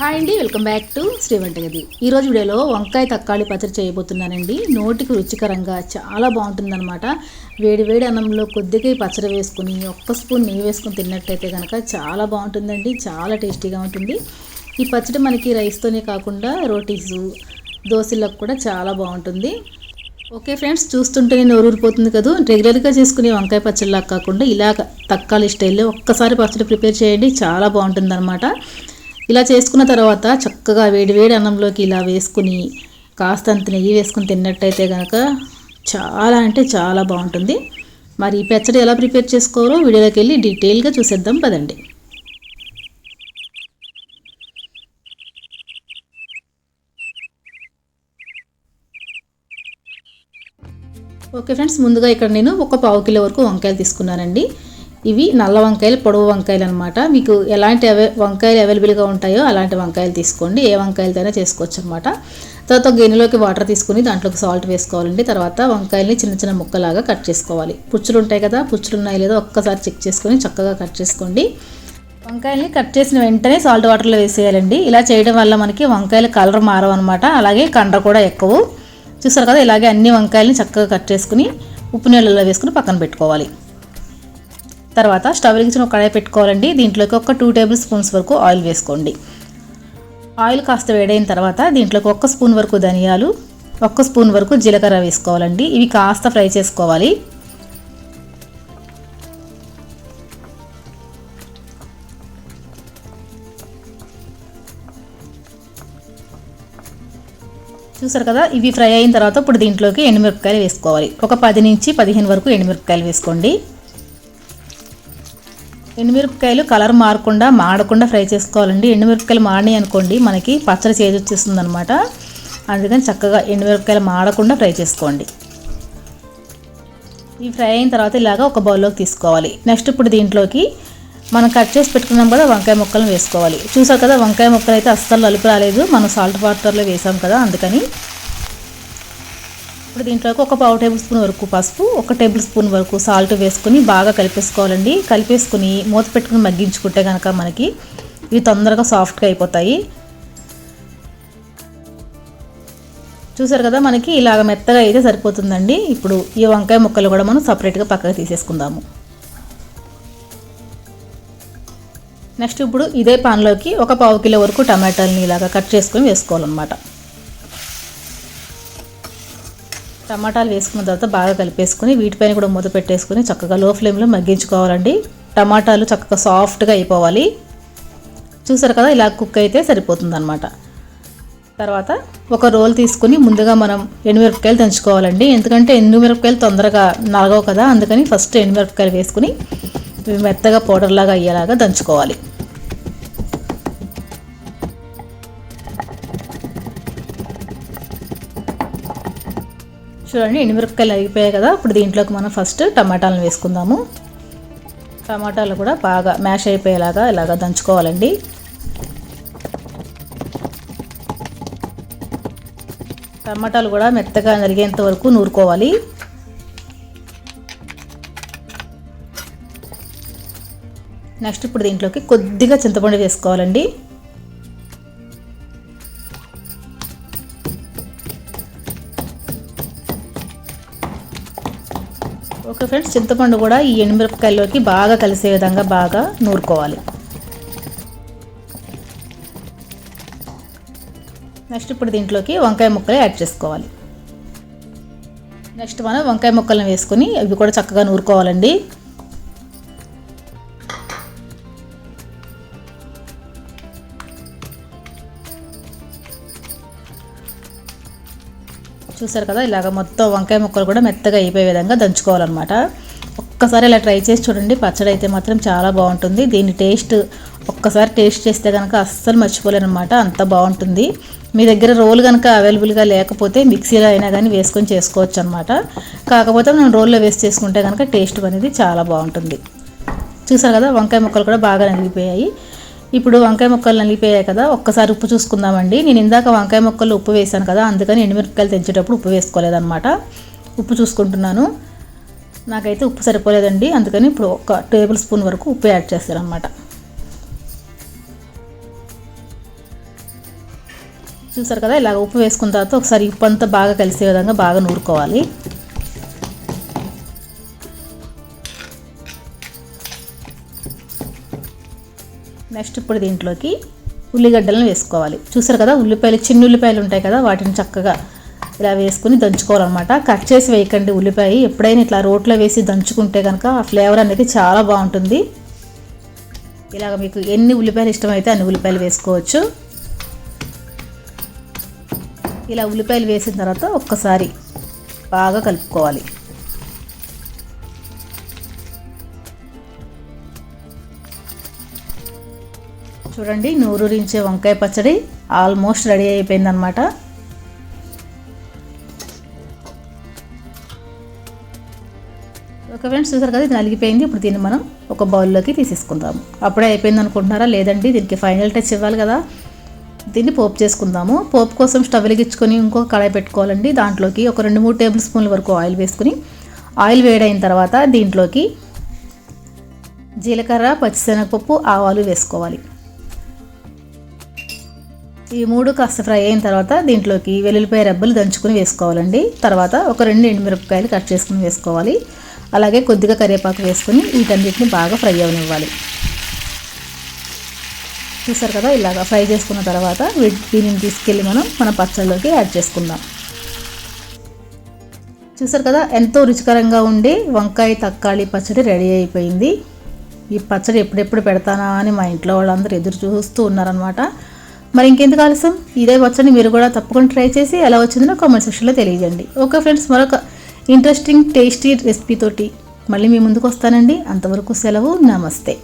Hi అండి welcome back to Shri వంటగది. ఈరోజు వీడియోలో వంకాయ తక్కాళి పచ్చడి చేయబోతున్నానండి. నోటికి రుచికరంగా చాలా బాగుంటుందన్నమాట. వేడి వేడి అన్నంలో కొద్దిగా ఈ పచ్చడి వేసుకుని ఒక్క స్పూన్ నెయ్యి వేసుకుని తిన్నట్టయితే కనుక చాలా బాగుంటుందండి చాలా టేస్టీగా ఉంటుంది. ఈ పచ్చడి మనకి రైస్తోనే కాకుండా రోటీస్ దోశలకు కూడా చాలా బాగుంటుంది. ఓకే ఫ్రెండ్స్ చూస్తుంటేనే నోరూరిపోతుంది కదా? రెగ్యులర్గా చేసుకునే వంకాయ పచ్చడిలా కాకుండా ఇలా తక్కాలి స్టైల్లో ఒక్కసారి పచ్చడి ప్రిపేర్ చేయండి చాలా బాగుంటుంది ఇలా చేసుకున్న తర్వాత చక్కగా వేడి వేడి అన్నంలోకి ఇలా వేసుకుని కాస్తంత నెయ్యి వేసుకుని తిన్నట్టయితే కనుక చాలా అంటే చాలా బాగుంటుంది. మరి ఈ పచ్చడి ఎలా ప్రిపేర్ చేసుకోవాలో వీడియోలోకి వెళ్ళి డీటెయిల్గా చూసేద్దాం పదండి. ఓకే ఫ్రెండ్స్ ముందుగా ఇక్కడ నేను ఒక పావు కిలో వరకు వంకాయలు తీసుకున్నానండి. ఇవి నల్ల వంకాయలు పొడవు వంకాయలు అనమాట మీకు ఎలాంటి అవే వంకాయలు అవైలబుల్గా ఉంటాయో అలాంటి వంకాయలు తీసుకోండి. ఏ వంకాయలతోనే చేసుకోవచ్చు అనమాట తర్వాత గిన్నెలోకి వాటర్ తీసుకుని దాంట్లోకి సాల్ట్ వేసుకోవాలండి. తర్వాత వంకాయల్ని చిన్న చిన్న ముక్కలాగా కట్ చేసుకోవాలి. పుచ్చులు ఉంటాయి కదా పుచ్చులు ఉన్నాయి లేదో ఒక్కసారి చెక్ చేసుకొని చక్కగా కట్ చేసుకోండి. వంకాయల్ని కట్ చేసిన వెంటనే సాల్ట్ వాటర్లో వేసేయాలండి. ఇలా చేయడం వల్ల మనకి వంకాయల కలర్ మారవన్నమాట అలాగే కండ్ర కూడా ఎక్కువ. చూసారు కదా ఇలాగే అన్ని వంకాయలని చక్కగా కట్ చేసుకుని ఉప్పు నీళ్ళలో వేసుకుని పక్కన పెట్టుకోవాలి. తర్వాత స్టవ్ వెలిగించిన ఒక కడాయి పెట్టుకోవాలండి. దీంట్లోకి ఒక టూ టేబుల్ స్పూన్స్ వరకు ఆయిల్ వేసుకోండి. ఆయిల్ కాస్త వేడైన తర్వాత దీంట్లోకి ఒక్క స్పూన్ వరకు ధనియాలు ఒక్క స్పూన్ వరకు జీలకర్ర వేసుకోవాలండి. ఇవి కాస్త ఫ్రై చేసుకోవాలి. చూసారు కదా? ఇవి ఫ్రై అయిన తర్వాత ఇప్పుడు దీంట్లోకి ఎండుమిరపకాయలు వేసుకోవాలి. ఒక పది నుంచి పదిహేను వరకు ఎండుమిరపకాయలు వేసుకోండి. ఎండుమిరపకాయలు కలర్ మారకుండా మాడకుండా ఫ్రై చేసుకోవాలండి. ఎండుమిరపకాయలు మాడినాయి అనుకోండి మనకి పచ్చడి చేదు వచ్చేస్తుంది అనమాట అందుకని చక్కగా ఎండుమిరపకాయలు మాడకుండా ఫ్రై చేసుకోండి. ఈ ఫ్రై అయిన తర్వాత ఇలాగా ఒక బౌల్లోకి తీసుకోవాలి. నెక్స్ట్ ఇప్పుడు దీంట్లోకి మనం కట్ చేసి పెట్టుకున్నాం కదా వంకాయ ముక్కలను వేసుకోవాలి. చూసారు కదా వంకాయ ముక్కలు అయితే అస్సలు నలుపు రాలేదు. మనం సాల్ట్ వాటర్లో వేసాం కదా అందుకని ఇప్పుడు దీంట్లోకి ఒక పావు టేబుల్ స్పూన్ వరకు పసుపు ఒక టేబుల్ స్పూన్ వరకు సాల్ట్ వేసుకుని బాగా కలిపేసుకోవాలండి. కలిపేసుకుని మూత పెట్టుకుని మగ్గించుకుంటే కనుక మనకి ఇవి తొందరగా సాఫ్ట్గా అయిపోతాయి. చూసారు కదా మనకి ఇలాగ మెత్తగా అయితే సరిపోతుందండి. ఇప్పుడు ఈ వంకాయ ముక్కలు కూడా మనం సపరేట్గా పక్కకు తీసేసుకుందాము. నెక్స్ట్ ఇప్పుడు ఇదే పాన్లోకి ఒక పావు కిలో వరకు టమాటాలని ఇలాగా కట్ చేసుకొని వేసుకోవాలన్నమాట. టమాటాలు వేసుకున్న తర్వాత బాగా కలిపేసుకుని వీటిపైన కూడా మూత పెట్టేసుకుని చక్కగా లో ఫ్లేమ్లో మగ్గించుకోవాలండి. టమాటాలు చక్కగా సాఫ్ట్గా అయిపోవాలి. చూసారు కదా ఇలా కుక్ అయితే సరిపోతుంది అనమాట తర్వాత ఒక రోల్ తీసుకుని ముందుగా మనం ఎండుమిరపకాయలు దంచుకోవాలండి. ఎందుకంటే ఎండుమిరపకాయలు తొందరగా నలగవు కదా అందుకని ఫస్ట్ ఎండుమిరపకాయలు వేసుకుని మెత్తగా పౌడర్ లాగా అయ్యేలాగా దంచుకోవాలి. చూడండి ఎండుమిరపకాయలు అయిపోయాయి కదా ఇప్పుడు దీంట్లోకి మనం ఫస్ట్ టమాటాలను వేసుకుందాము. టమాటాలు కూడా బాగా మ్యాష్ అయిపోయేలాగా ఇలాగా దంచుకోవాలండి. టమాటాలు కూడా మెత్తగా నరిగేంత వరకు నూరుకోవాలి. నెక్స్ట్ ఇప్పుడు దీంట్లోకి కొద్దిగా చింతపండు వేసుకోవాలండి. ఇప్పుడు ఫ్రెండ్స్ చింతపండు కూడా ఈ ఎండుమిరపకాయల్లోకి బాగా కలిసే విధంగా బాగా నూరుకోవాలి. నెక్స్ట్ ఇప్పుడు దీంట్లోకి వంకాయ ముక్కలు యాడ్ చేసుకోవాలి. నెక్స్ట్ మనం వంకాయ ముక్కలను వేసుకొని అవి కూడా చక్కగా నూరుకోవాలండి. చూసారు కదా ఇలాగ మొత్తం వంకాయ ముక్కలు కూడా మెత్తగా అయిపోయే విధంగా దంచుకోవాలన్నమాట. ఒక్కసారి ఇలా ట్రై చేసి చూడండి పచ్చడి అయితే మాత్రం చాలా బాగుంటుంది. దీని టేస్ట్ ఒక్కసారి టేస్ట్ చేస్తే కనుక అస్సలు మర్చిపోలేనమాట అంత బాగుంటుంది. మీ దగ్గర రోల్ కనుక అవైలబుల్గా లేకపోతే మిక్సీలో అయినా కానీ వేసుకొని చేసుకోవచ్చు అనమాట కాకపోతే మనం రోల్లో వేసి చేసుకుంటే కనుక టేస్ట్ అనేది చాలా బాగుంటుంది. చూసారు కదా వంకాయ ముక్కలు కూడా బాగా నలిగిపోయాయి. ఇప్పుడు వంకాయ ముక్కలు నలిగిపోయాయి కదా ఒక్కసారి ఉప్పు చూసుకుందామండి. నేను ఇందాక వంకాయ ముక్కలు ఉప్పు వేసాను కదా అందుకని ఎండుమిరపకాయలు తెచ్చేటప్పుడు ఉప్పు వేసుకోలేదన్నమాట. ఉప్పు చూసుకుంటున్నాను. నాకైతే ఉప్పు సరిపోలేదండి అందుకని ఇప్పుడు ఒక టేబుల్ స్పూన్ వరకు ఉప్పు యాడ్ చేస్తారనమాట చూసారు కదా ఇలాగ ఉప్పు వేసుకున్న తర్వాత ఒకసారి ఉప్పు అంతా బాగా కలిసే విధంగా బాగా నూరుకోవాలి. నెక్స్ట్ ఇప్పుడు దీంట్లోకి ఉల్లిగడ్డలను వేసుకోవాలి. చూసారు కదా ఉల్లిపాయలు చిన్న ఉల్లిపాయలు ఉంటాయి కదా వాటిని చక్కగా ఇలా వేసుకుని దంచుకోవాలన్నమాట. కట్ చేసి వేయకండి ఉల్లిపాయ. ఎప్పుడైనా ఇట్లా రోట్లో వేసి దంచుకుంటే కనుక ఆ ఫ్లేవర్ అనేది చాలా బాగుంటుంది. ఇలాగ మీకు ఎన్ని ఉల్లిపాయలు ఇష్టమైతే అన్ని ఉల్లిపాయలు వేసుకోవచ్చు. ఇలా ఉల్లిపాయలు వేసిన తర్వాత ఒక్కసారి బాగా కలుపుకోవాలి. చూడండి నూరూరించే వంకాయ పచ్చడి ఆల్మోస్ట్ రెడీ అయిపోయిందనమాట ఒక ఫ్రెండ్స్ చూసారు కదా ఇది నలిగిపోయింది. ఇప్పుడు దీన్ని మనం ఒక బౌల్లోకి తీసేసుకుందాము అప్పుడే అయిపోయింది అనుకుంటున్నారా లేదండి దీనికి ఫైనల్ టచ్ ఇవ్వాలి కదా. దీన్ని పోపు చేసుకుందాము. పోపు కోసం స్టవ్ వెలిగించుకొని ఇంకొక కడాయి పెట్టుకోవాలండి. దాంట్లోకి ఒక రెండు మూడు టేబుల్ స్పూన్ల వరకు ఆయిల్ వేసుకుని ఆయిల్ వేడైన తర్వాత దీంట్లోకి జీలకర్ర పచ్చిశనగపప్పు ఆవాలు వేసుకోవాలి. ఈ మూడు కాస్త ఫ్రై అయిన తర్వాత దీంట్లోకి వెల్లుల్లిపాయ రెబ్బలు దంచుకుని వేసుకోవాలండి. తర్వాత ఒక రెండు ఎండుమిరపకాయలు కట్ చేసుకుని వేసుకోవాలి. అలాగే కొద్దిగా కరివేపాకు వేసుకొని వీటన్నిటిని బాగా ఫ్రై అవనివ్వాలి. చూసారు కదా? ఇలాగ ఫ్రై చేసుకున్న తర్వాత దీనిని తీసుకెళ్ళి మనం మన పచ్చళ్ళలోకి యాడ్ చేసుకుందాం. చూసారు కదా? ఎంతో రుచికరంగా ఉండి వంకాయ తక్కాళి పచ్చడి రెడీ అయిపోయింది. ఈ పచ్చడి ఎప్పుడెప్పుడు పెడతానా అని మా ఇంట్లో వాళ్ళందరూ ఎదురు చూస్తూ ఉన్నారనమాట మరి ఇంకెందుకు ఆలస్యం? ఇదే వచ్చని మీరు కూడా తప్పకుండా ట్రై చేసి ఎలా వచ్చిందో కామెంట్ సెక్షన్లో తెలియజేయండి. ఓకే ఫ్రెండ్స్ మరొక ఇంట్రెస్టింగ్ టేస్టీ రెసిపీతోటి మళ్ళీ మీ ముందుకు వస్తానండి. అంతవరకు సెలవు నమస్తే.